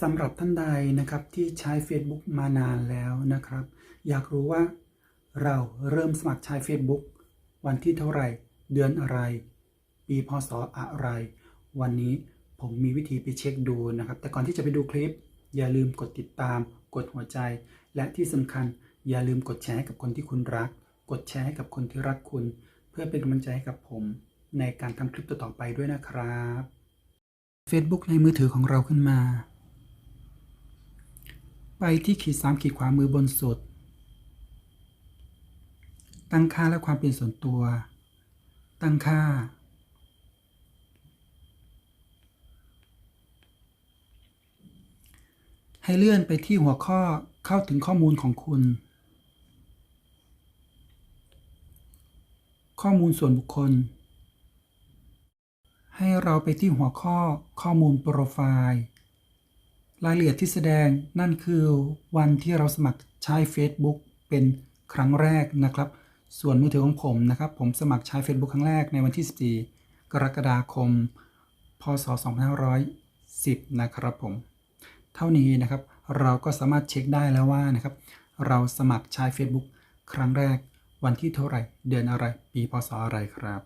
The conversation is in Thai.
สำหรับท่านใดนะครับที่ใช้ Facebook มานานแล้วนะครับ อยากรู้ว่าเราเริ่มสมัครใช้ Facebook วันที่เท่าไหร่ เดือนอะไร ปีพศอะไร วันนี้ผมมีวิธีไปเช็คดูนะครับ แต่ก่อนที่จะไปดูคลิป อย่าลืมกดติดตาม กดหัวใจ และที่สำคัญอย่าลืมกดแชร์ให้กับคนที่คุณรัก กดแชร์ให้กับคนที่รักคุณ เพื่อเป็นกำลังใจให้กับผมในการทำคลิปต่อๆไปด้วยนะครับ Facebook ในมือถือของเราขึ้นมา ไปที่ขีดสามขีดขวามือบนสุด ตั้งค่าและความเป็นส่วนตัว ตั้งค่า ให้เลื่อนไปที่หัวข้อเข้าถึงข้อมูลของคุณ ข้อมูลส่วนบุคคล ให้เราไปที่หัวข้อข้อมูลโปรไฟล์ รายละเอียดที่แสดงนั่นคือวันที่เราสมัครใช้ Facebook เป็นครั้งแรกนะครับ ส่วนมือถือของผมนะครับ ผมสมัครใช้ Facebook ครั้งแรกในวันที่ 14 กรกฎาคม พศ 2510 นะครับผม เท่านี้นะครับเราก็สามารถเช็คได้แล้วว่านะครับ เราสมัครใช้ Facebook ครั้งแรกวันที่เท่าไหร่ เดือนอะไร ปีพศอะไรครับ